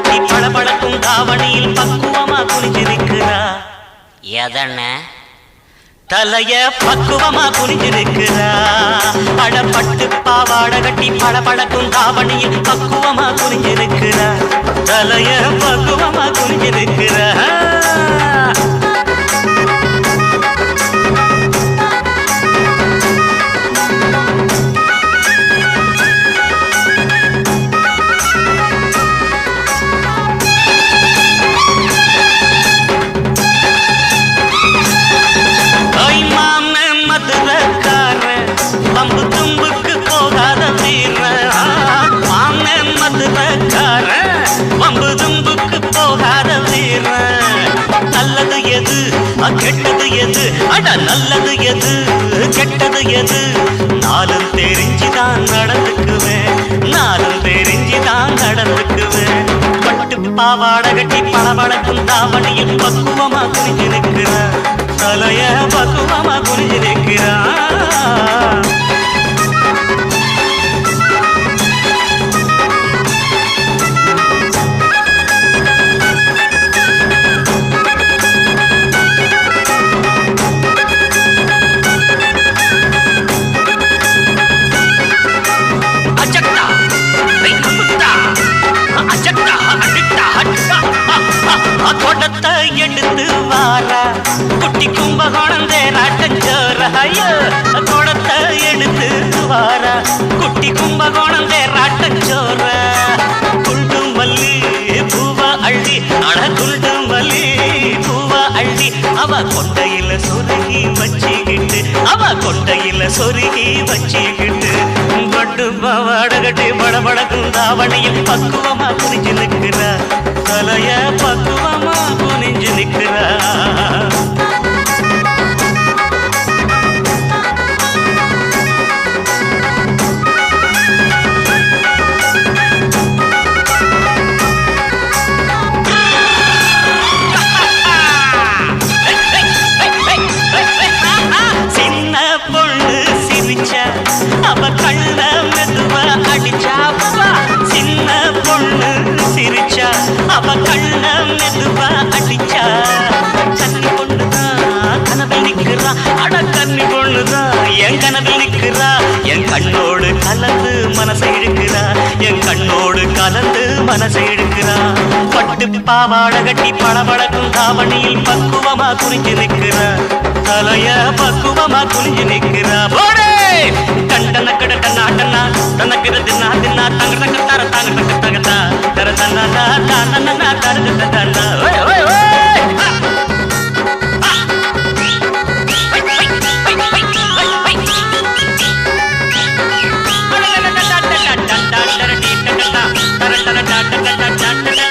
கட்டி பளபளக்கும் தாவணியில் பக்குவமா குனிஞ்சிருக்கிறா. எதன தலைய பக்குவமா குனிஞ்சிருக்கிறா. அடப்பட்டு பாவாட கட்டி பளபளக்கும் தாவணியில் பக்குவமா குனிஞ்சிருக்கிறா. தலைய பக்குவமா குனிஞ்சிருக்கிறா. போகாத நல்லது எது? கெட்டது எது? அட நல்லது எது? கெட்டது எது? நாளும் தெரிஞ்சுதான் நடந்துக்குவேன் நாளும் தெரிஞ்சுதான் நடந்துக்குவேன் பட்டு பாவாட கட்டி பளபளக்கும் தாவணியில் பக்குவமா குறிஞ்சு தலைய பக்குவமா குறிஞ்சு மாறா குட்டி கும்பகோணம் தேராட்டஞ்சோர ஐயோ கொடத்தை எடுத்து வாரா? குட்டி கும்பகோணம் தேராட்டஞ்சோர குண்டு மல்லி பூவா அள்ளி அட குண்டு மல்லி பூவா அள்ளி அவ கொண்டையில சொருகி வச்சுக்கிட்டு அவ கொண்டையில சொருகி வச்சுக்கிட்டு பட்டு பாவாட கட்டி படபடக்கும் தாவணியில் பக்குவமா புரிஞ்சு நிற்கிறார் மனசை இழுக்கிறா பட்டு பாவாட கட்டி படபடக்கும் தாவணியில் பக்குவமா குறிஞ்சு நிற்கிறா தலைய பக்குவமா குனிஞ்சு நிக்கிறா போடே! la la la la